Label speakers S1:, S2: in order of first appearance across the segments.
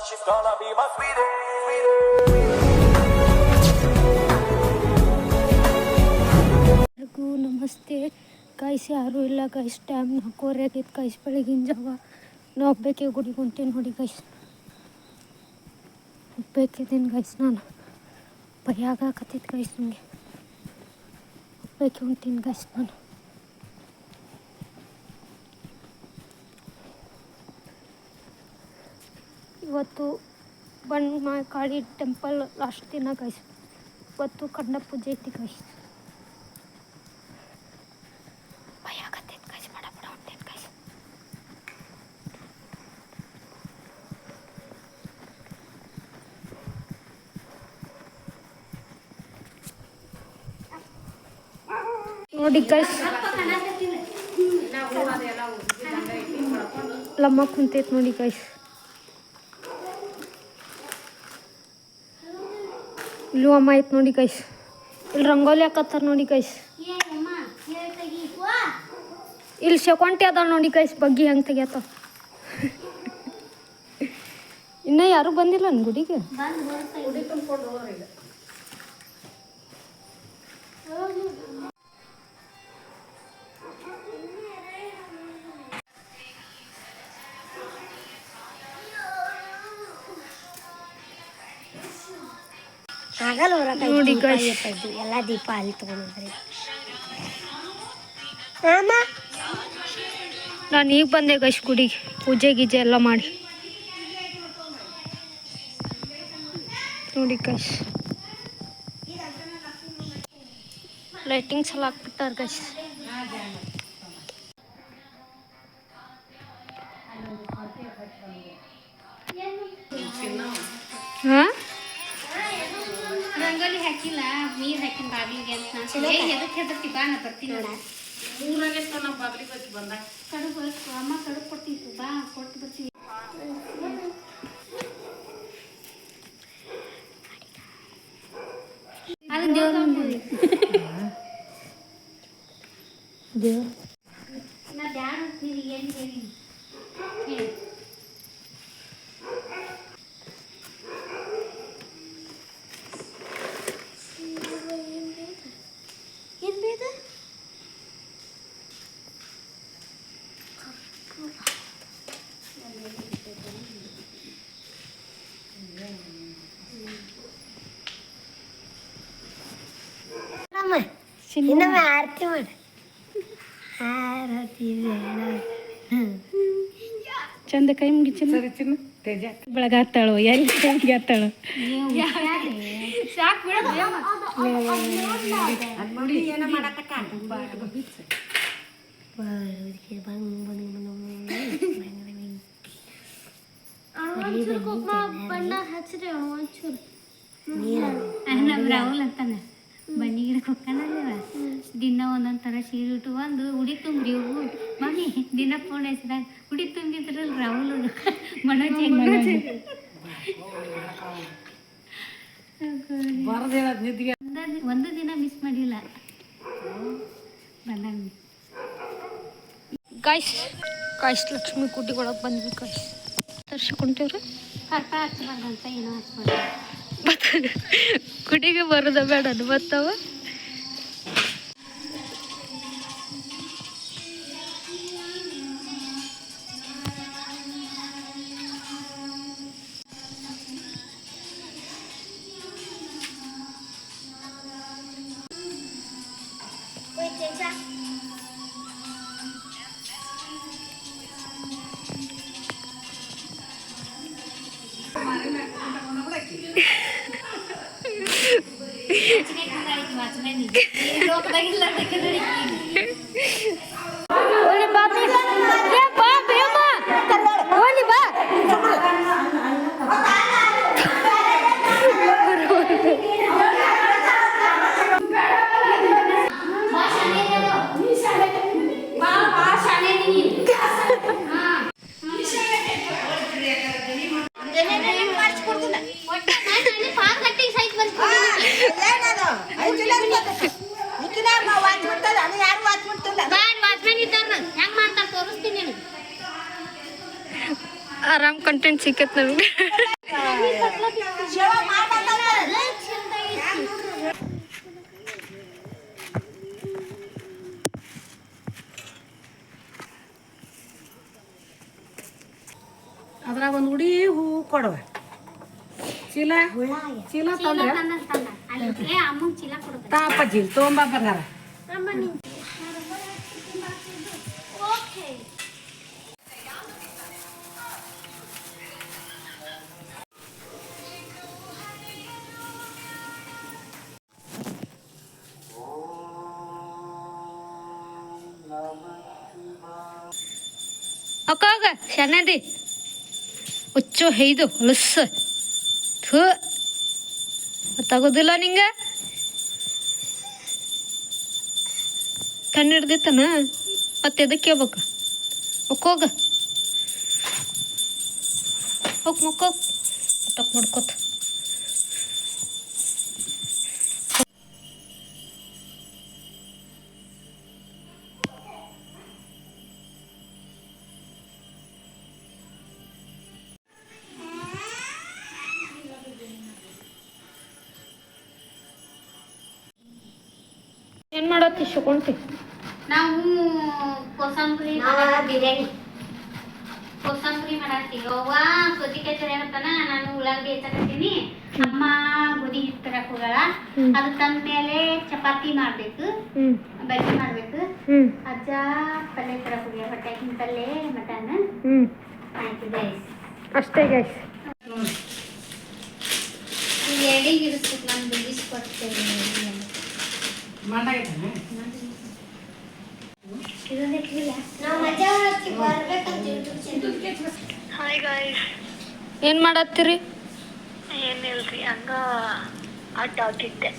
S1: she's gonna be my sweetie.
S2: ಎಲ್ಲರಿಗೂ ನಮಸ್ತೆ ಕಾಯಿಸ್ ಯಾರೂ ಇಲ್ಲ ಕಾಯಿಸ್ ಟೈಮ್ ನಾಲ್ಕೂವರೆ ಆಗೈತೆ ಕಾಯಿಸ್ ಬೆಳಗಿನ ಜಾವ ನಾವು ಒಬ್ಬಾಕೆ ಗುಡಿಗೆ ಹೊಂಟೇನಿ ನೋಡಿ ಕಾಯಿಸ್ ಒಬ್ಬಾಕಿದ್ದೀನಿ ಕಾಯಿಸ್ ನಾನು ಭಯ ಆಗಾಕತ್ತೈತೆ ಕಾಯಿಸ್ ನನಗೆ ಒಬ್ಬಾಕೆ ಹೊಂಟೀನಿ ಕಾಯಿಸ್ ನಾನು ಇವತ್ತು ಬಣ್ಣ ಕಾಳಿ ಟೆಂಪಲ್ ಲಾಸ್ಟ್ ದಿನ ಕಾಯಿಸ್ ಇವತ್ತು ಕಂಡ ಪೂಜೆ ಐತಿ ಕಾಯಿಸ್ ಭಯ ಆಗತ್ತೈತೆ ಕಾಯಿಸ್ ಬಡ ಬಡ ಹೊಂಟೈತೆ ಕಾಯಿಸ್ ನೋಡಿ ಕಾಯಿಸ್ ಲಮ್ಮ ಕುಂತೈತೆ ನೋಡಿ ಕಾಯಿಸ್ ಇಲ್ಲೂ ಅಮ್ಮ ನೋಡಿ ಕೈಸ್ ಇಲ್ಲಿ ರಂಗೋಲಿ ಹಾಕತ್ತಾರ ನೋಡಿ ಕೈಸ್ ಇಲ್ಲಿ ಶಕೊಂಟಿ ಅದ ನೋಡಿ ಕೈಸ್ ಬಗ್ಗಿ ಹಂಗೆ ತೆಗಿಯತ್ತ ಇನ್ನ ಯಾರು ಬಂದಿಲ್ಲ ನನ್ ಗುಡಿಗೆ.
S3: ಆಗಲ್ಲ
S2: ನೋಡಿ.
S3: ಎಲ್ಲ ದೀಪ ಅಲ್ಲಿ ತಗೊಂಡ್ರಿ
S2: ನಾನು ಈಗ ಬಂದೆ ಗೈಸ್ ಗುಡಿಗೆ. ಪೂಜೆ ಗೀಜೆ ಎಲ್ಲ ಮಾಡಿ. ನೋಡಿ ಗಶ್ ಲೈಟಿಂಗ್ಸ್ ಎಲ್ಲ ಹಾಕ್ಬಿಟ್ಟಾರ ಗೈಸ್
S4: ನಾನು ಎದಕ್ಕೆ ಹೆದರ್ತಿ? ಬಾ ನಾ ಬರ್ತೀನಿ. ಕಡುಬು ಅಮ್ಮ ಕಡುಬು ಕೊಡ್ತೀನಿ. ಬಾ ಕೊಟ್ಟು ಬರ್ತೀವಿ ಅದು ದೇವ್ರ
S2: ದೇವ್ರ
S4: ನಾ ಬ್ಯಾಡ ಅಂತೀರಿ ಏನು ಹೇಳಿ ಹೇಳಿ
S3: ಏನ್ ಬೇಡ ಅಮ್ಮ ಇನ್ನೊಮ್ಮೆ ಆರತಿ ಮಾಡು ಆರತಿ ಬೇಡ
S2: ಚಂದ ಕೈ ಮುಗಿಚಿನ ಬೆಳಗಾತಾಳು ಎಲ್ಲಿ ಬೆಳಗಾತಾಳು
S3: ಬಾಳಿಗೆ ಬಂಗ್ ಬಂಗ್ ಬಂಗ್
S2: ಬಣ್ಣ ಹಚ್ಚಿರಿ ಒಂಚೂರು
S4: ನಮ್ಮ ರಾಹುಲ್ ಅಂತಾನೆ. ಬನ್ನಿ ಗಿಡಕ್ಕೆ ಹೋಗ್ತಾನಲ್ವ ದಿನ ಒಂದೊಂದು ಥರ ಸೀರೆ ಉಟ್ಕೊಂಡು ಉಡಿ ತುಂಬ್ರಿ ಇವು ಮಮ್ಮಿ ದಿನ ಫೋನ್ ಹೆಸರಾಗ ಉಡಿ ತುಂಬಿದ್ರಲ್ಲ ರಾಹುಲ್ ಮನೋಜ್ ಮನೋಜ್. ಒಂದ- ಒಂದು ದಿನ ಮಿಸ್ ಮಾಡಿಲ್ಲ. ಬಂದಾಗ
S2: ಗಾಯ್ಸ್ ಗಾಯ್ಸ್ ಲಕ್ಷ್ಮಿ ಕುಟಿಗೊಳಗೆ ಬಂದ್ವಿ ಗಾಯ್ಸ್ ತರ್ಸ್ಕೊಂತೀವ್ರಿ
S4: ಕರ್ಪ ಹಚ್ಬಾರ್ದಂತ ಏನೋ ಹಚ್ಬಾರ್ದು
S2: ಕುಟಿಗೆ ಬರೋದ ಬೇಡ ಅನ್ಬತ್ತಾವ? ಕಂಟೆಂಟ್ ಸಿಕ್ಕತ್ ನನಗೆ
S5: ಅದ್ರಾಗ ಒಂದು ಉಡಿ ಹೂ ಕೊಡುವ. ಚೀಲ? ಚೀಲ ತಂದ್ರೆ?
S4: ಅಲ್ಲಿ ಅಮ್ಮನ ಚೀಲ ಕೊಡ್ತಾರೆ
S5: ತಾಪ ಚೀಲ ತೊಗೊಂಬ ಬಂಗಾರ.
S2: ಅಕ್ಕಾಗ ಶನದಿ ಹುಚ್ಚು heiದು ಹೊಲಸ ಥೂ. ತಗೋದಿಲ್ಲ ನಿಂಗೆ? ಕಣ್ಣು ಹಿಡ್ದಿತ್ತನ? ಮತ್ತೆ ಎದಕ್ಕೆ ಹೇಳ್ಬೇಕು ಒಕ್ಕೋಗ ಹೋಗ್ ಮಕ್ಕೋಗ್. ಟಕ್ ಮಾಡ್ಕೋತ. ಮಾಡತ್ತಿ
S4: ನಾವು ಕೋಸಂಬರಿ
S3: ಬಿರಿಯಾನಿ.
S4: ಕೋಸಂಬರಿ ಮಾಡತ್ತೀವಿ. ಅವ್ವ ಸೌತಿಕಾಯಿ ತರತಾನ ನಾನು ಉಳ್ಳಾಗಡ್ಡಿ ಹೆಚ್ಚಕತ್ತೀನಿ ಅಮ್ಮ ಗೋಧಿ ಹಿಟ್ಟು ತರಕ್
S2: ಹ್ಮ್.
S4: ಅದು ತಂದ ಮೇಲೆ ಚಪಾತಿ ಮಾಡ್ಬೇಕು. ಬಜ್ಜಿ ಮಾಡ್ಬೇಕು. ಅಜ್ಜ ಪಲ್ಯ ತರಕ್ ಹೋಗ್ಯಾರ ಹೊಟ್ಟಾಕಿನ ಪಲ್ಯ ಮಟನ್. ಆಯ್ತು ಗೈಸ್
S2: ಅಷ್ಟೇ ಗೈಸ್
S4: ಎಡಿಗೆ ಇರಿಸ್ಬೇಕು ನಾನು ಬಿಡಿಸ್ಕೊಡ್ತೇನೆ
S2: ಏನ್ ಮಾಡತ್ತೀರಿ?
S6: ಏನಿಲ್ರಿ ಹಂಗ ಅಡ್ಡ ಆಗಿದ್ದೆ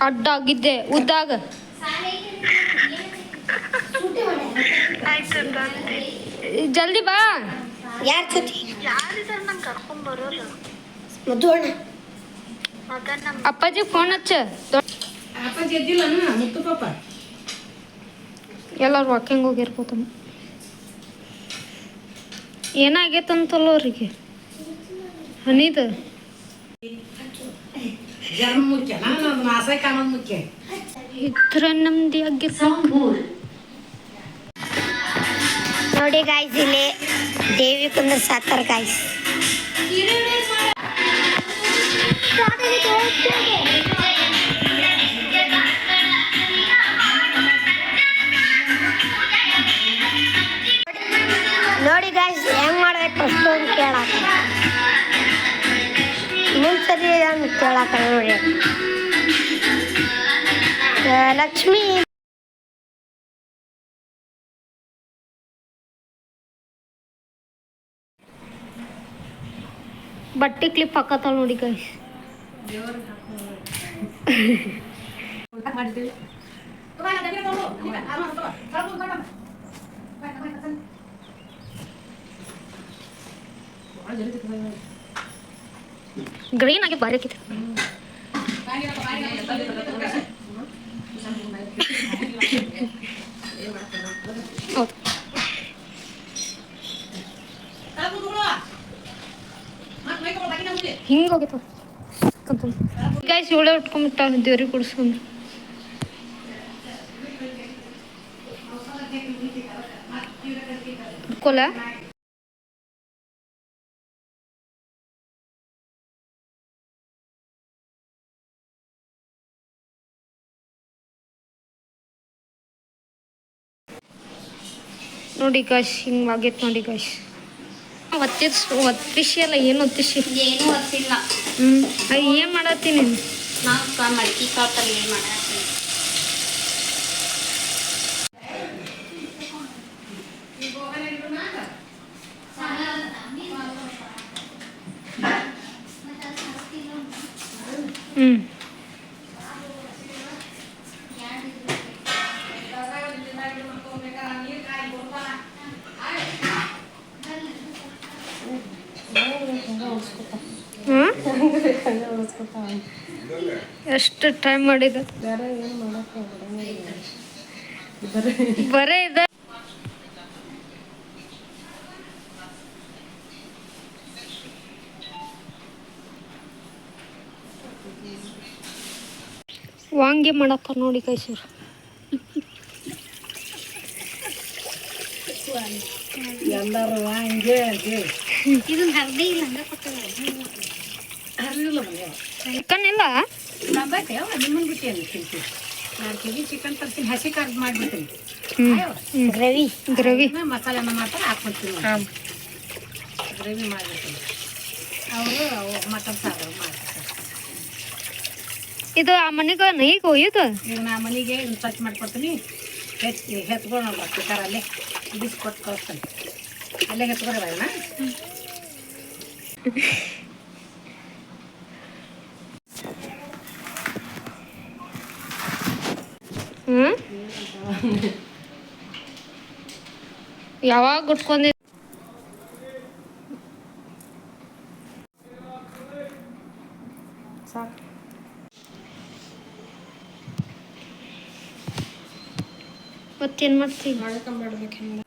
S2: ಅಡ್ಡ ಆಗಿದ್ದೆ ಉದ್ದಾಗ ಜಲ್ದಿ ಬಾ.
S3: ಯಾರ ಜೊತೆ?
S6: ಯಾರಿದಾರ ನಂಗೆ ಕರ್ಕೊಂಡ್ ಬರೋರು?
S3: ಮಧು ಅಣ್ಣ
S2: ಅಪ್ಪಾಜಿ ಫೋನ್ ಹಚ್ಚ.
S5: ಅಪ್ಪಾಜಿ ಗೆದ್ದಿಲ್ಲ ಮುತ್ತು ಪಾಪ.
S2: ಎಲ್ಲಾರು ವಾಕಿಂಗ್ ಹೋಗಿರ್ಬೋದಮ್ಮ ಏನಾಗೈತಂತಲ್ಲ ಅವ್ರಿಗೆ? ಹನಿದ. ಇದ್ರ ನಮ್ದಿ
S3: ನೋಡಿ ಗಾಯ್ಸ್ ಇಲ್ಲಿ ದೇವಿ ಕುಂದ್ರ ಸಾತಾರ ಗಾಯ್ಸ್ ಕೇಳಾಕ ಮುಂಚರಿ ಅಂತ ಕೇಳಾಕ ನೋಡಿ ಲಕ್ಷ್ಮಿ
S2: ಬಟ್ಟೆ ಕ್ಲಿಪ್ ಹಾಕತ್ತ ನೋಡಿ ಗೈಸ್ ಗ್ರೀನ್ ಆಗಿ ಬಾರಿ ಆಕೈತಿ. ಹೌದು. ಹಿಂಗೆ ಹೋಗಿತ್ತು. ಗೈಸ್ ಇವಳೆ ಉಟ್ಕೊಂಡ್ಬಿಟ್ಟಾಳ ದೇವ್ರಿಗೆ ಕುಡಿಸ್ಕೊಂಡು ಕೊಲ? ನೋಡಿ ಗಾಯ್ಸ್ ಹಿಂಗೆ ಆಗೈತೆ ನೋಡಿ ಗಾಯ್ಸ್ ಒತ್ತಿಸ್ ಅಲ್ಲ ಏನು ಒತ್ತಿಸಿ
S4: ಏನೂ ಗೊತ್ತಿಲ್ಲ
S2: ಹ್ಞೂ ಏನು ಮಾಡತ್ತೀನಿ
S4: ಮಡ್ಕಿ ಕಾಳು ಏನು ಮಾಡತ್ತೀನಿ
S2: ಟ್ರೈ ಮಾಡಿದ ಬರೇ ಇದೆ. ವಾಂಗೆ ಮಾಡತ್ತ ನೋಡಿ ಕೈಸೂರು.
S5: ಎಲ್ಲರೂ ವಾಂಗೆ
S4: ಇದನ್ನ ಹರ್ದೇ ಇಲ್ಲ ಹಂಗ ಕೊಟ್ಟಿಲ್ಲ
S2: ಹರಿಲ್ಲ ಇಲ್ಲ
S5: ಬಂದೈತೆ ಅವ ನಿಮ್ಮನ್ನ ಬಿಟ್ಟು ಅಲ್ಲಿ ತಿಂತೀವಿ ನಾಲ್ಕು ಕೆ ಜಿ ಚಿಕನ್ ತರ್ತೀನಿ ಹಸಿ ಖಾರದ ಮಾಡಿಬಿಡ್ತೀನಿ.
S3: ಗ್ರೇವಿ.
S2: ಗ್ರೇವಿ.
S5: ಮಸಾಲೆನ ಮಾಡ್ತಾರೆ ಹಾಕ್ಬಿಡ್ತೀನಿ ಗ್ರೇವಿ ಮಾಡಿಬಿಡ್ತೀನಿ. ಅವರು ಮಟನ್ ಸಾರು ಮಾಡ್ತಾರೆ
S2: ಇದು ಆ ಮನೆಗೆ ನೈಗೆ ಒಯ್ಯೋದು
S5: ಈಗ ನಾ ಮನೆಗೆ ಇದನ್ನ ಸ್ವಚ್ಛ ಮಾಡ್ಕೊಡ್ತೀನಿ. ಹೆಚ್ ಹೆತ್ಕೊಂಡು ಕುಕ್ಕರಲ್ಲೇ ಬಿಸ್ಕೊಟ್ಟು ಕಳಿಸ್ತೀನಿ. ಅಲ್ಲೇ ಹೆತ್ಕೊಂಡು
S2: ಯಾವಾಗ ಗುಟ್ಕೊಂಡಿ
S5: ಸಾಕು
S2: ಮತ್ತೇನು ಮಾಡ್ತೀವಿ
S5: ಹ್ಞೂ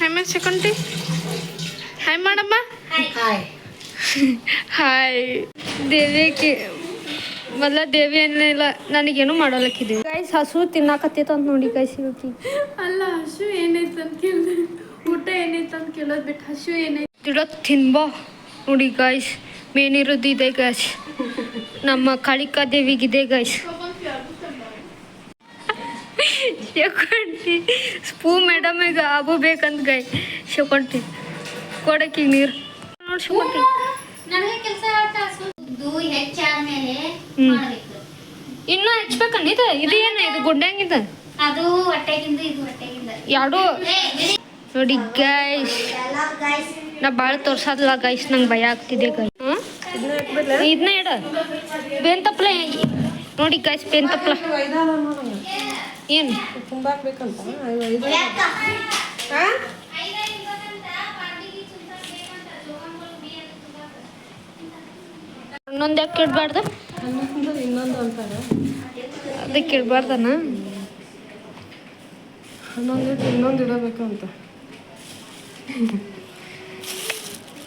S7: ಹಾಯ್ ಚಿಕಂಟಿ ಹಾಯ್ ಮಾಡಮ್ಮ
S5: ಹಾಯ್
S2: ದೇವಿಗೆ ಮೊದಲ ದೇವಿ ಏನಿಲ್ಲ ನನಗೇನು ಮಾಡಲಕ್ಕಿದ್ದೀವಿ ಗೈಸ್ ಹಸು ತಿನ್ನಾಕತ್ತೈತೆ ಅಂತ ನೋಡಿ ಗೈಸ್ ಇವತ್ತಿ.
S7: ಅಲ್ಲ ಹಸು ಏನೈತೆ ಅಂತ ಕೇಳಿದೆ. ಊಟ ಏನೈತೆ ಅಂತ ಕೇಳೋದು ಬಿಟ್ಟು ಹಸು ಏನೈತೆ?
S2: ತಿಡೋ ತಿನ್ಬೋ. ನೋಡಿ ಗೈಸ್ ಮೇನ್ ಇರೋದು ಇದೆ ಗಾಯ್ಸ್ ನಮ್ಮ ಕಾಳಿಕಾ ದೇವಿಗಿದೆ ಗಾಯ್ಸ್ ಶಕೊಂಟಿ ಸ್ಪೂ ಮೇಡಮ್ ಈಗ ಅಬು ಬೇಕಂತ ಗಾಯ್ ಶಕೊಂಟಿ ಕೊಡಕ್ಕೆ ನೀರು. ನೋಡಿ ಶಕೊಂಟಿ ಇನ್ನೂ ಹಚ್ಬೇಕನ್ನ ಇದು. ಇದು ಏನು ಇದು ಗುಡ್ಡಂಗಿದ
S4: ಅದು ಹೊಟ್ಟೆಗಿಂದ ಇದು ಹೊಟ್ಟೆಗಿಂದ.
S2: ಎರಡು. ನೋಡಿ ಗೈಸ್ ನಾ ಭಾಳ ತೋರ್ಸಲ್ಲ ಗೈಸ್ ನಂಗೆ ಭಯ ಆಗ್ತಿದೆ ಗೈಸ್. ಇದನ್ನ ಇಡ. ಬೇನ್ ತಪ್ಪಲ ನೋಡಿ ಗೈಸ್ ಬೇನ್ ತಪ್ಪಲ ಏನು ಇನ್ನೊಂದು ಯಾಕೆ ಇಡಬಾರ್ದು?
S5: ಇನ್ನೊಂದು ಅಂತಾರೆ.
S2: ಅದಕ್ಕೆ ಇಡಬಾರ್ದನ?
S5: ಇನ್ನೊಂದು ಇನ್ನೊಂದು ಇಡಬೇಕು ಅಂತ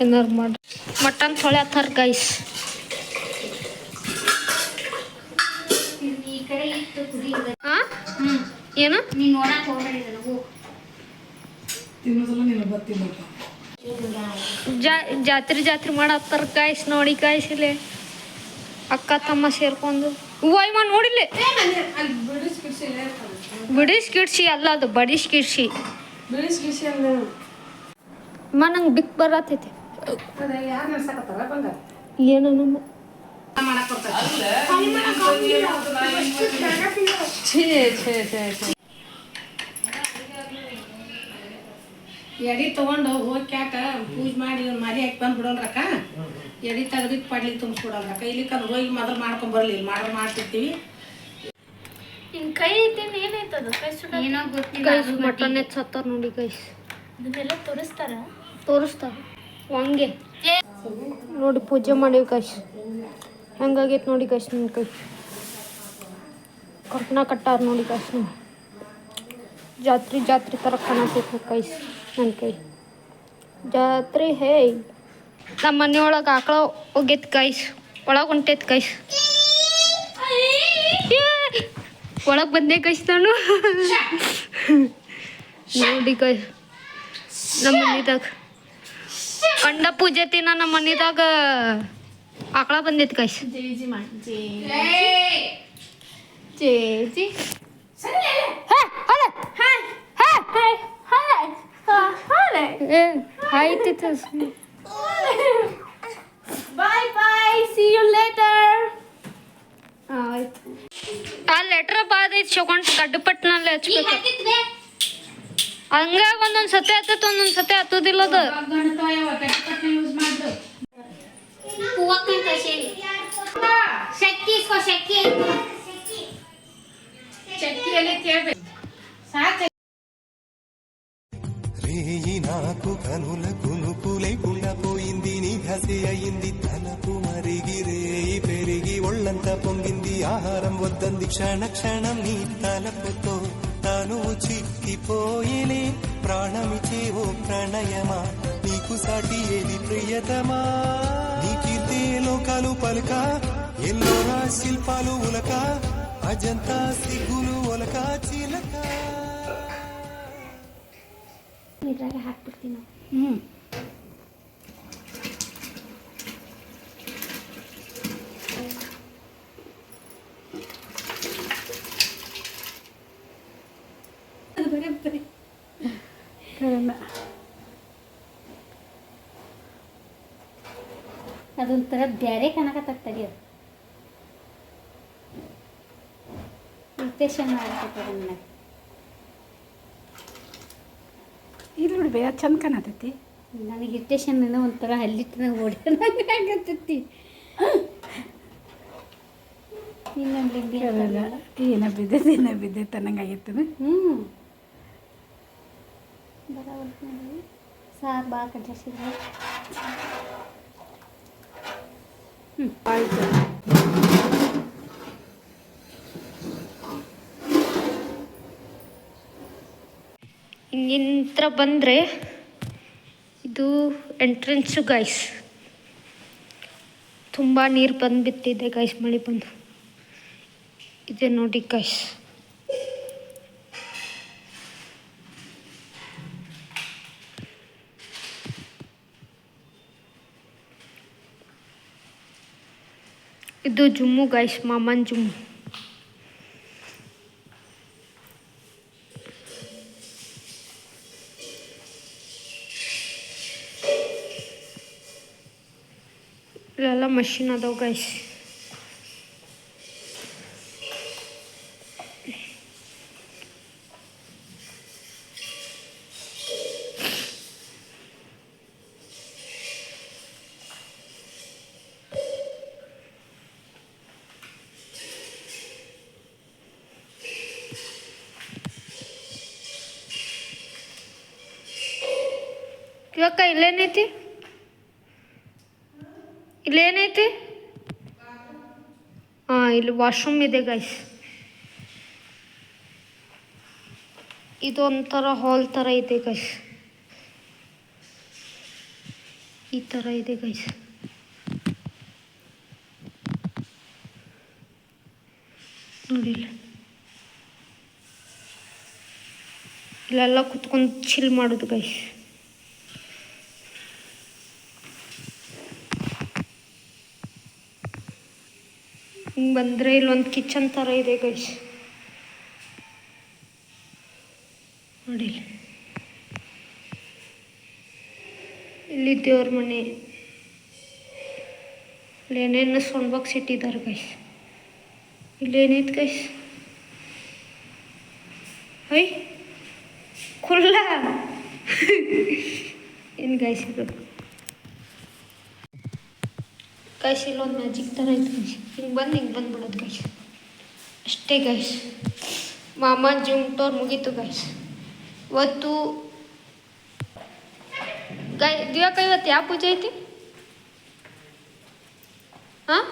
S2: ಏನಾರು ಮಾಡಿ ಮಟನ್ ತೊಳೆ ಹತ್ತಾರ ಗೈಸ್ ಏನು? ಜಾತ್ರೆ ಜಾತ್ರೆ ಮಾಡತ್ತಾರ ಕಾಯ್ಸ್ ನೋಡಿ ಇಲ್ಲಿ. ಅಕ್ಕ ತಮ್ಮ ಸೇರ್ಕೊಂಡು. ಹೂವ ನೋಡಿಲ್ಲ ಬಿಡಿಸ್ ಕಿಡ್ಸಿ ಅಲ್ಲ ಅದು ಬಡಿಸ್ ಕಿಡ್ಸಿ
S5: ಬಿಳಿಸ್ ಕಿಡ್ಸಿ ಅಂದ್ರೆ
S2: ಮನಂಗ್ ನಂಗೆ ಬಿಕ್ ಬರತೈತಿ. ಏನು
S5: ಛೇ ಛೇ ಛೇ ಛೇ. ಎಡಿ ತಗೊಂಡು ಹೋಗಿ ಕ್ಯಾಕ ಪೂಜೆ ಮಾಡಿ ಮರಿ ಹಾಕಿ ಬಂದು ಬಿಡೋಲ್ರಕ್ಕ ಎಡಿ ತೆಗ್ದಿಟ್ಟು ಪಡ್ಲಿಗೆ ತುಂಬಿಸ್ಬಿಡೋಲ್ರಕ್ಕ ಇಲ್ಲಿ ಕಂದು ಹೋಗಿ ಮೊದಲು ಮಾಡ್ಕೊಂಡ್ ಬರ್ಲಿ. ಇಲ್ಲಿ ಮಾಡ್ರೆ ಮಾಡ್ತಿರ್ತೀವಿ.
S7: ನಿನ್ ಕೈ ಐತೇನು ಏನಾಯ್ತದ ಕೈ ಸುಡ
S4: ಏನೋ ಗೊತ್ತಿಲ್ಲ.
S2: ಮಟನ್ ಎಚ್ಚತ್ತಾರ ನೋಡಿ ಕೈ.
S7: ಇದನ್ನೆಲ್ಲ ತೋರಿಸ್ತಾರ?
S2: ತೋರಿಸ್ತಾರ. ಹಂಗೆ. ನೋಡಿ ಪೂಜೆ ಮಾಡೀವಿ ಗೈಸ್ ಹೆಂಗಾಗೈತೆ ನೋಡಿ ಗೈಸ್ ನನ್ನ ಕೈ. ಕರ್ಕನ ಕಟ್ಟಾರ ನೋಡಿ ಗೈಸ್ ನೀವು ಜಾತ್ರೆ ಜಾತ್ರೆ ಥರ ಕಾಣತೈತೆ ಕೈಸ್ ನನ್ನ ಕೈ. ಜಾತ್ರೆ ಹೇ ನಮ್ಮ ಮನೆಯೊಳಗೆ ಆಕಳ ಹೋಗೈತೆ ಕೈಸ್. ಒಳಗೆ ಹೊಂಟೈತೆ ಕೈಸ್. ಒಳಗೆ ಬಂದೆ ಕೈಸ್ ನಾನು. ನೋಡಿ ಕೈ ನಮ್ಮ ಮನಿದಾಗ. अंड पूजे तिना ना मनीदाग आकडा पण देत
S7: कैस. जेजी मान
S2: जे जेजी
S7: हाय! तिथंच. Bye bye! See you
S2: later ఆ లెటర్ బాధ ఇది చూడండి గడ్డు పట్టిన లేచిపోయి ಹಂಗಾಗಿ ಒಂದೊಂದು ಸತಿ ಹತ್ತತ್ ಒಂದೊಂದು ಸತಿ ಹತ್ತೋದಿಲ್ಲ ಅದು
S5: ಯೂಸ್ ಮಾಡ್ದು
S4: ಶಕ್ತಿ ಇಸ್ಕೋ ಶಕ್ತಿ
S5: ಚಕ್ಕಿಯಲ್ಲಿ ಕೇಳ್ಬೇಕು ಸಾಕು
S8: రేయి నాకు కనుల కునుకు లేకుండా పోయింది నీ ఘసి అయింది తలపు మరిగి రేయి పెరిగి ఒళ్ళంతా పొంగింది ఆహారం వద్దంది క్షణ క్షణం నీ తలపుతో నువ్వు చిక్కిపోయినే ప్రాణమిచే ఓ ప్రణయమా? నీకు సాటి ఏది ప్రియతమా? నీకి లోకాలు పలుక ఎన్నో శిల్పాలు ఉలక అజంతా సిగ్గులు ఒలక చిలక.
S4: నిజంగా హ్యాపీ
S5: ಹ್ಞೂ
S4: ಬೇರೆ ಬ್ಯಾರೆ ಕಾಣಕತ್ತದ ಅದು. ಇರಿಟೇಷನ್ ಮಾಡಕತ್ತದ ನನಗೆ
S5: ಇಲ್ಲಿ ನೋಡಿ ಬೇಗ ಚಂದ ಕಾಣತೈತಿ.
S4: ನನಗೆ ಇರಿಟೇಷನ್ ಏನೋ ಒಂಥರ ಹಲ್ಲಿಟ್ಟಿನ ಓಡಿದಂಗೆ ಆಗತ್ತೈತಿ
S5: ಏನ ಬಿದ್ದೈತಿ ಏನ ಬಿದ್ದೈತೆ ಅನ್ನಂಗೆ ಆಗೈತೆ
S4: ಹ್ಞೂ ನೋಡಿ. ಸಾರು ಭಾಳ ಕಟ್ಟಾಸಿದ್ರೆ
S5: ಆಯ್ತು.
S2: ಹಿಂಗಿಂತ್ರ ಬಂದರೆ ಇದು ಎಂಟ್ರೆನ್ಸು ಗೈಸ್ ತುಂಬ ನೀರು ಬಂದು ಬಿತ್ತಿದೆ ಗೈಸ್ ಮಳೆ ಬಂದು. ಇದೆ ನೋಡಿ ಗೈಸ್ ಇದು ಜುಮ್ಮು ಗೈಸ್ ಮಾಮನ್ ಜುಮ್ಮು ಇಲ್ಲೆಲ್ಲ ಮಷಿನ್ ಅದಾವ ಗೈಸ್ ಇವಾಗ ಇಲ್ಲೇನೈತಿ ಇಲ್ಲೇನೈತಿ ಹಾಂ ಇಲ್ಲಿ ವಾಶ್ರೂಮ್ ಇದೆ ಗೈಸ್ ಇದೊಂಥರ ಹಾಲ್ ಥರ ಇದೆ ಗೈಸ್ ಈ ಥರ ಇದೆ ಗೈಸ್ ನೋಡಿಲ್ಲ ಇಲ್ಲಿ. ಇಲ್ಲೆಲ್ಲ ಕುತ್ಕೊಂಡು ಚಿಲ್ ಮಾಡೋದು ಗೈಸ್ ಬಂದರೆ ಇಲ್ಲೊಂದು ಕಿಚನ್ ಥರ ಇದೆ ಗೈಸ್ ನೋಡಿ ಇಲ್ಲಿ. ದೇವ್ರ ಮನೆ. ಇಲ್ಲಿ ಏನೇನು ಸೌಂಡ್ ಬಾಕ್ಸ್ ಇಟ್ಟಿದ್ದಾರೆ ಗೈಸ್ ಇಲ್ಲೇನೈತೆ ಗೈಸ್ ಹೈ ಕುಲ್ಲ ಏನು ಗೈಸ್ ಇದು? ಗೈಸ್ ಇಲ್ಲೊಂದು ಮ್ಯಾಜಿಕ್ ಥರ ಐತೆ ಹಿಂಗೆ ಬಂದು, ಹಿಂಗೆ ಬಂದ್ಬಿಡೋದು ಗೈಸ್ ಅಷ್ಟೇ ಗೈಸ್ ಮಾಮ ಜೂಮ್ ಟೋರ್ ಮುಗೀತು ಗೈಸ್ ಇವತ್ತು ಗೈ ದಿವ್ಯಾಕ ಇವತ್ತು ಯಾವ ಪೂಜೆ ಐತಿ? ಹಾಂ?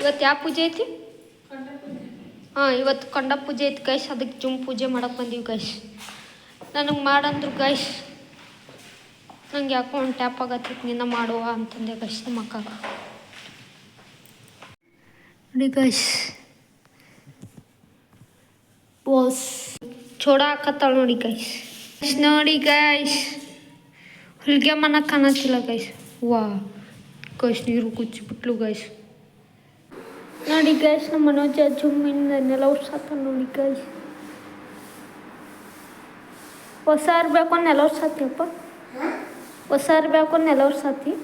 S2: ಇವತ್ತು ಯಾವ ಪೂಜೆ ಐತಿ? ಹಾಂ, ಇವತ್ತು ಕಂಡ ಪೂಜೆ ಐತಿ ಗೈಸ್ ಅದಕ್ಕೆ ಜುಮ್ ಪೂಜೆ ಮಾಡಕ್ಕೆ ಬಂದೀವಿ ಗೈಸ್ ನನಗೆ ಮಾಡಂದ್ರು ಗೈಸ್ ನಂಗೆ ಯಾಕೋ ಒಂದು ಟ್ಯಾಪ್ ಆಗತ್ತಿತ್ತು ನಿನ್ನ ಮಾಡುವ ಅಂತಂದೆ ಗೈಸ್ ನಮ್ಮ ಅಕ್ಕಾಗ. ನೋಡಿ ಗೈಸ್ ಬಾಸ್ ಚೋಡ ಹಾಕತ್ತಾಳ ನೋಡಿ ಗೈಸ್ ನೋಡಿ ಗೈಸ್ ಹುಲ್ಗೆ ಮನ ಕಾಣತ್ತಿಲ್ಲ ಗೈಸ್ ವಾ ಗೈಸ್ ನೀರು ಕುಚ್ಚಿಬಿಟ್ಲು ಗೈಸ್ ನೋಡಿ ಗೈಸ್ ನಮ್ಮ ಮನೋಜ ಜುಮ್ಮಿಂದ ನೆಲ ಉರ್ಸಾತ ನೋಡಿ ಗೈಸ್ ಹೊಸ ಇರ್ಬೇಕು ನೆಲ ಉರ್ಸಾತಿಯಪ್ಪ ಹೊಸ ಇರ್ಬೇಕು ನೆಲ ಉರ್ಸಾತಿ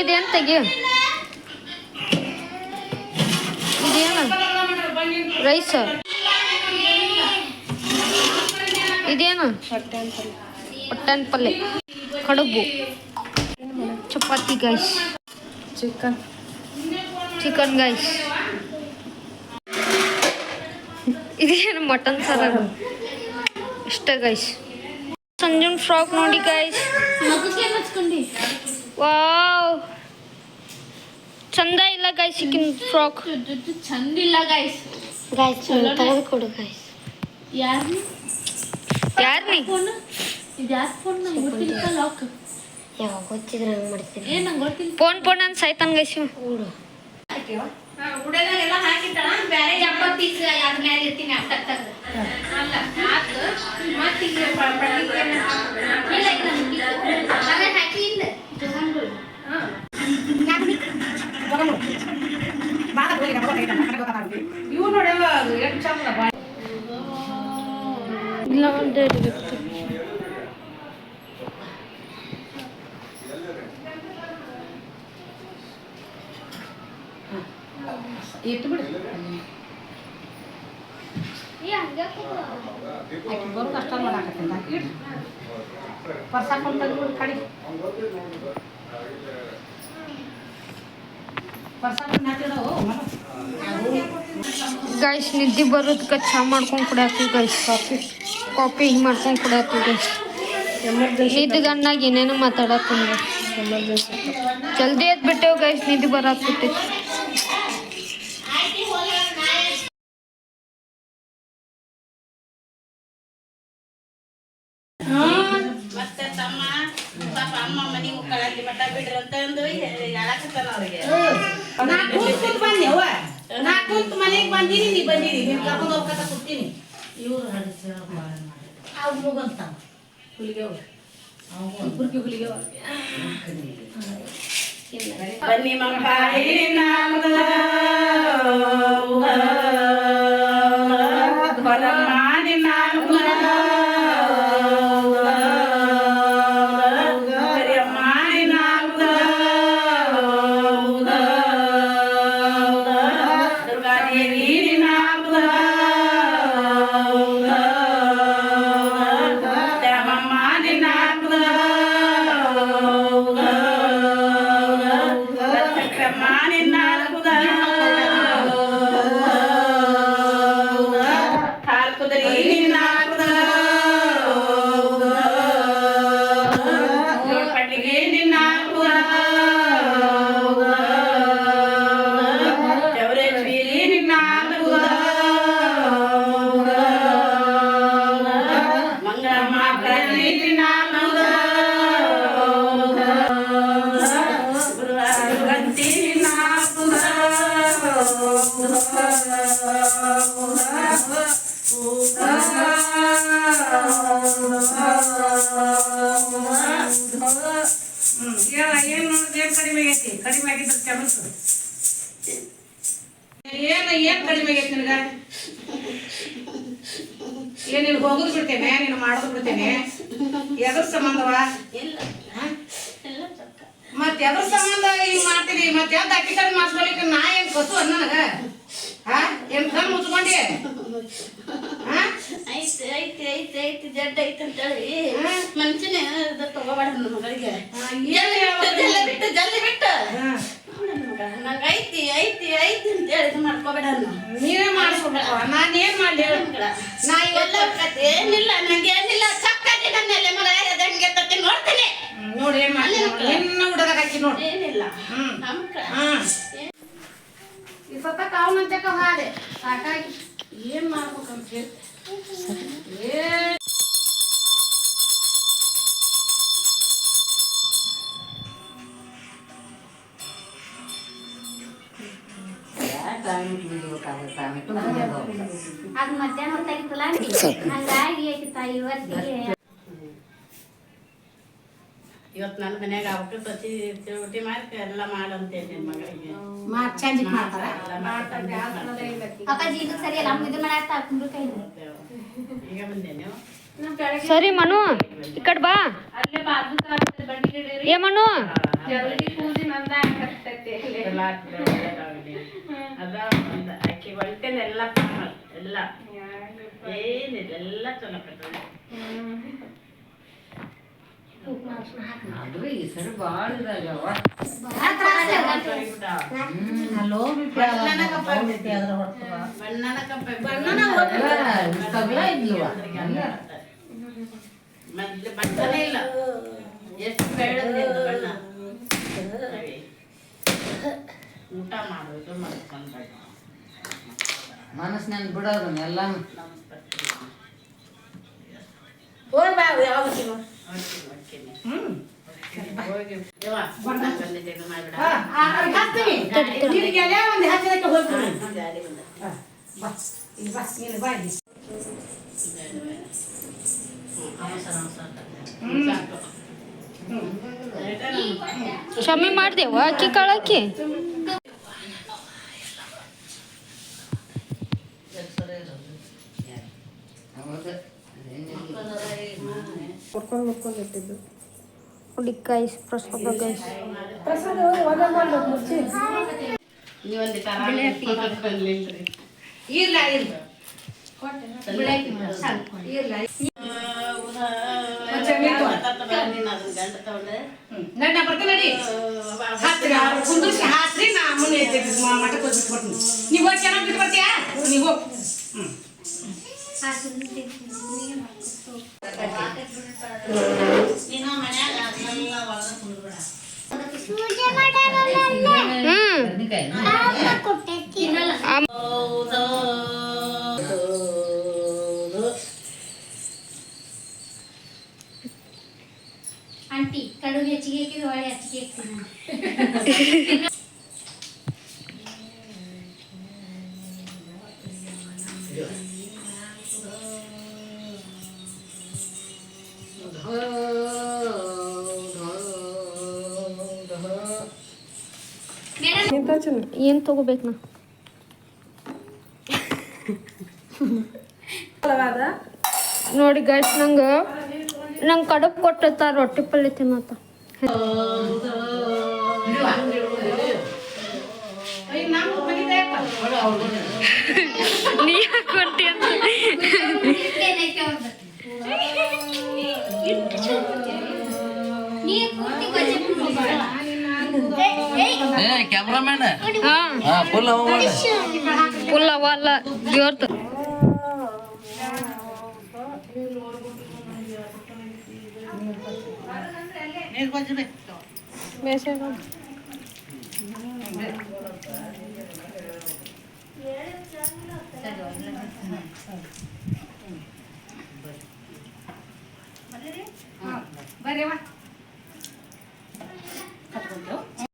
S2: ಇದೇನು ತೆಗಿ ಇದೇನು? ರೈಸ್? ಇದೇನು? ಹೊಟ್ಟೆನ್ ಪಲ್ಯ ಕಡುಬು. Chapati guys.
S7: Chicken.
S2: Chicken guys. ಇದೇನು ಮಟನ್ ಸಾರ ಇಷ್ಟ ಗೈಸ್. ಸಂಜುನ್ ಫ್ರಾಕ್ ನೋಡಿ ಗೈಸ್. ವಾವ್. ಚಂದ ಇಲ್ಲ ಗೈಸ್ ಈಗಿನ ಫ್ರಾಕ್
S7: ಚಂದ ಇಲ್ಲ ಗೈಸ್
S3: ಗಾಯ್ಸ್ ತೆಗೆದು ಕೊಡು ಗಾಯ್ಸ್
S7: ಯಾರು
S2: ಯಾರು ನೀ
S7: ಫೋನ್ ಇದು ಯಾರು ಫೋನ್ ನಂಗೆ ಗೊತ್ತಿಲ್ಲ ಲಾಕ್
S3: ಯಾವಾಗ ಗೊತ್ತಿದ್ರೆ ಹಂಗೆ ಮಾಡ್ತೀನಿ.
S7: ಏನು ನಂಗೆ ಗೊತ್ತಿಲ್ಲ.
S2: ಫೋನ್ ಫೋನ್ ಅಂತ ಸಾಯ್ತಾನ ಗೈಸ್ ಇವ.
S3: ನೋಡು
S5: ಇವು
S2: ನಿದ್ದೆ ಬರೋದಕ್ಕೆ ಚಾ ಮಾಡ್ಕೊಂಡು ಕುಡಿಯತ್ತೀವಿ ಗೈಸ್ ಕಾಫಿ ಕಾಫಿ ಹಿಂಗೆ ಮಾಡ್ಕೊಂಡು ಕುಡಿಯತ್ತೀವಿ ಗೈಸ್ ನಿದ್ದೆ ಗನ್ನಾಗ ಏನೇನೋ ಮಾತಾಡತ್ತೀನಿ ಜಲ್ದಿ ಎದ್ದು ಬಿಟ್ಟೇವು ಗೈಸ್ ನಿದ್ದೆ ಬರತ್ಬಿಟ್ಟೈತಿ
S9: ಮತ್ತೆ ತಮ್ಮ ಪಾಪ ಅಮ್ಮ ಮನೆ ಮುಕ್ಕಳಲ್ಲಿ ಮಠ ಬಿಡ್ರಿ ಅಂತಂದು ಹೇಳಕತ್ತಾನ ಅವ್ರಿಗೆ
S5: ನಾ ಕುಂತು ಮನೆಗೆ ಬಂದೀನಿ ನೀ ಬಂದೀನಿ ನೀವು ಕರ್ಕೊಂಡು ಹೋಗ್ಕತ್ತ ಕೊಡ್ತೀನಿ ಇವ್ರು ಅವ್ರು ಹೋಗಂತ ಹುಲಿಗೆ ಅವ್ರು ಇಬ್ಬರಿಗೆ ಹುಲಿಗೆ ಅವ್ರು
S9: ಬನ್ನಿ ಮಂಗಾಯಿ
S5: ಮತ್ತೆ ಎದ್ರ ಸಂಬಂಧ ಈಗ ಮಾಡ್ತೀನಿ ಮತ್ತೆ ಯಾವ್ದು ಅಕ್ಕಿ ಕಡೆ ಮಾಡ್ಸ್ಕೊಳಿಕ್ಕೆ ನಾ ಏನು ಕಸು ನನಗ? ಹಾ? ಏನು ಕಣ್ಣು ಮುಚ್ಕೊಂಡಿ? ಆ
S9: ಐತೆ ಐತೆ ಐತೆ ಐತಿ ಜಡ್ಡ ಐತೆ ಅಂತೇಳಿ. ಮನುಷ್ಯನೇ ತಗೋಬೇಡ ನನ್ನ ಮಗಳಿಗೆ. ಜಲ್ದಿ ಬಿಟ್ಟು ಜಲ್ದಿ ಬಿಟ್ಟು ನಂಗೆ ಐತಿ ಐತಿ ಐತಿ ಅಂತೇಳಿ ಇದು ಮಾಡ್ಕೋಬೇಡ ಅನ್ನು
S5: ನೀವೇ ಮಾಡಿಸ್ಬೇಕು ನಾನು ಏನು ಮಾಡಿ ಹೇಳು?
S9: ನಾ ಇವೆಲ್ಲ ಏನಿಲ್ಲ ನಂಗೆ ಏನಿಲ್ಲ ಚಕ್ಕದಿ ನನ್ನೆಲ್ಲ ಮಗ ಹೆಂಗೆ ತತ್ತಿ ನೋಡ್ತೀನಿ.
S5: ನೋಡಿ ಏನು ಮಾಡಿ ನಿನ್ನ ಹುಡುಗ ಹಾಕಿ ನೋಡಿ.
S9: ಏನಿಲ್ಲ.
S5: ಈ ಸತ ಕಾವು ನಂತಕ ಹಾದೆ ಸಾಕಾಗಿ ಏನ್ ಮಾಡ್ಬೇಕಂತ ಹೇಳಿ. ಏ
S4: ಅದು ಮಧ್ಯಾಹ್ನ ಹೊತ್ತಾಗಿತ್ತಲ್ಲ ಹಂಗಾಗಿ ತಾಯಿ ಇವತ್ತಿಗೆ
S9: ಇವತ್ತು ನನ್ನ ಮನ್ಯಾಗ ಅವಕ್ಕೆ ಸಸಿ ರೊಟ್ಟಿ ಮಾಡಿ ಎಲ್ಲ ಮಾಡಂತೆ ನಿನ್ನ ಮಗಳಿಗೆ.
S5: ಮಾತ್ ಚಂಜಿಕ್ ಮಾಡ್ತಾರ?
S4: ಅಪ್ಪಾಜಿ ಇದು ಸರಿ ಇದು ಮಾಡಾಕ್ತಾ
S9: ಈಗ ಬಂದೆ ನೀವು?
S2: ಸರಿ ಮನು ಈ ಕಡೆ ಬಾ. ಏ ಮನು.
S7: ಅಕ್ಕಿ ಕೂದಿ ನಂದ ಆಗತ್ತೈತಿ
S9: ಎಲ್ಲ ಎಲ್ಲ ಏನಿದೆ ಎಲ್ಲ ಏನಿಲ್ಲ ಊಟ ಮಾಡೋದು ಮಾಡ್ಕೊಂಡು
S5: ಮನಸ್ಸಿನಲ್ಲಿ ಬಿಡೋದು ಎಲ್ಲಾನು.
S9: ನಮಸ್ಕಾರ.
S5: ಹೋಗಿ ಬಾ ಯಾವಾಗ ಸಿಗೋ
S9: ಯವ್ವ, ಬಂದಿದ್ದೆ ಇದು ಮಾಡ್ಬಿಡ.
S5: ಹಾಕ್ತೀನಿ ನಿನಗೆ
S2: ಇಟ್ಟಿದ್ದು. ನೋಡಿ ಗೈಸ್ ಪ್ರಸಾದ ಗೈಸ್
S9: ಗಂಡ ತಗೊಂಡೆ
S5: ನನ್ನ ಬರ್ತೀನಿ ಕುಂದ್ರಿಸಿ ನಾ ಮುನ್ನೆ ಮಠಕ್ಕೆ ಹೋಗಿ ಬಿಟ್ಬಿಡ್ತೀನಿ. ನೀವು ಹೋಗಿ ಚೆನ್ನಾಗಿ ಬಿಟ್ಟು ಬರ್ತೀಯಾ ನೀವು ಹೋಗಿ. ಹ್ಞೂ
S9: ನೀನು ಮನ್ಯಾಗ ಅದನ್ನೆಲ್ಲ ಒಳಗೆ ಕುಂದ್ಬಿಡ.
S2: ಹ್ಮ್
S9: ಹೌದು.
S4: ಆಂಟಿ ಕಡುಬು ಹೆಚ್ಚಿಗೆ ಹಾಕಿದ್ರೆ ಒಳ್ಳೆ ಹೆಚ್ಚಿಗೆ
S2: ಏನ್ ತಗೋಬೇಕು ನಾ ನೋಡಿ ಗೈಸ್ ನಂಗೆ ನಂಗೆ ಕಡುಬು ಕೊಟ್ಟಿರ್ತ ರೊಟ್ಟಿ ಪಲ್ಯ ತಿನ್ನತ್ತ ನೀ ಕೊಟ್ಟಿ ಅಂತ?
S4: ನೀ ಪೂರ್ತಿ ಗೊಜ್ಜೆ ಮಾಡ್ಬಿಡು.
S10: ಕ್ಯಾಮ್ರಾಮ್ಯಾನ್
S2: ಹಾ
S10: ಹಾ ಫುಲ್ ಅವ ಮಾಡ
S2: ಫುಲ್ ಅವ ಅಲ್ಲ ಜೋರ್ತು
S9: ನೀರ್ ಗೊಜ್ಜಬೇಕು.
S5: ಬರ್ರಿ 가져갈게요.